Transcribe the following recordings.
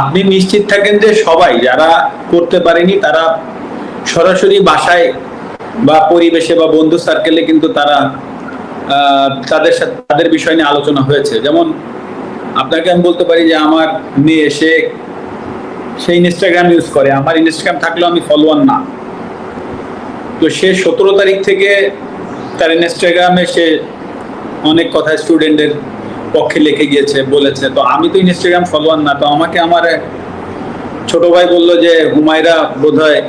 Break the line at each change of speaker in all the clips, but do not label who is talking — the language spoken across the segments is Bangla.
আপনি নিশ্চিত থাকেন যে সবাই যারা করতে পারেনি, তারা সরাসরি বাসায় বা পরিবেশে বা বন্ধু সার্কেলে কিন্তু তারা তাদের সাথে, তাদের বিষয় নিয়ে আলোচনা হয়েছে। যেমন আপনাকে আমি বলতে পারি যে আমার মেয়ে, সে সে ইনস্টাগ্রাম ইউজ করে। আমার ইনস্টাগ্রাম থাকলেও আমি ফলোয়ার না। তো সে সতেরো তারিখ থেকে তার ইনস্টাগ্রামে সে অনেক কথা স্টুডেন্টের পক্ষে লিখে গিয়েছে বলেছে। তো আমি তো ইনস্টাগ্রাম ফলোয়ার না তো আমাকে আমার ছোট ভাই বলল যে হুমায়রা বোধ হয়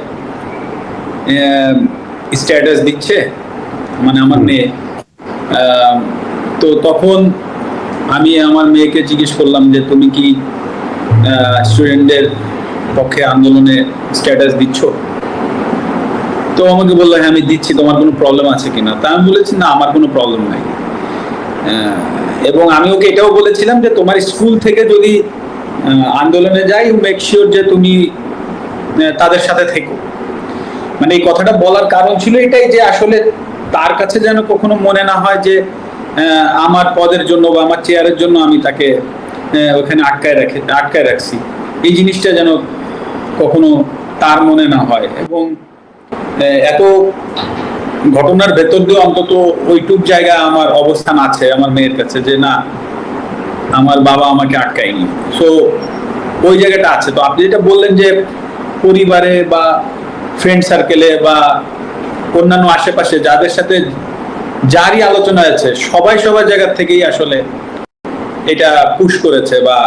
স্ট্যাটাস দিচ্ছে মানে আমার মেয়ে। তো তখন আমি আমার মেয়েকে জিজ্ঞেস করলাম যে তুমি কি স্টুডেন্টদের পক্ষে আন্দোলনে স্ট্যাটাস দিচ্ছ? তো আমাকে বলল হ্যাঁ আমি দিচ্ছি তোমার কোনো প্রবলেম আছে কিনা? তা আমি বলেছি না আমার কোনো প্রবলেম নাই। এবং আমি ওকে এটাও বলেছিলাম যে তোমার স্কুল থেকে যদি আন্দোলনে যাই মেক শিওর যে তুমি তাদের সাথে থেকো। মানে এই কথাটা বলার কারণ ছিল এটাই যে আসলে তার কাছে যেন কখনো মনে না হয় যে আমার পদের জন্য বা আমার চেয়ারের জন্য আমি তাকে ওখানে আটকায় রাখি, আটকায় রাখছি। এই জিনিসটা যেন কখনো তার মনে না হয়। এবং এত ঘটনার ভেতর দিয়ে অন্তত ওইটুক জায়গা আমার অবস্থান আছে, আমার মেয়ের কাছে, যে না, আমার বাবা আমাকে আটকায়নি। সো ওই জায়গাটা আছে। তো আপনি যেটা বললেন যে পরিবারে বা ফ্রেন্ড সার্কেলে বা অন্যান্য আশেপাশে যাদের সাথে যারই আলোচনা আছে সবাই সবার জায়গা থেকেই আসলে এটা পুশ করেছে বা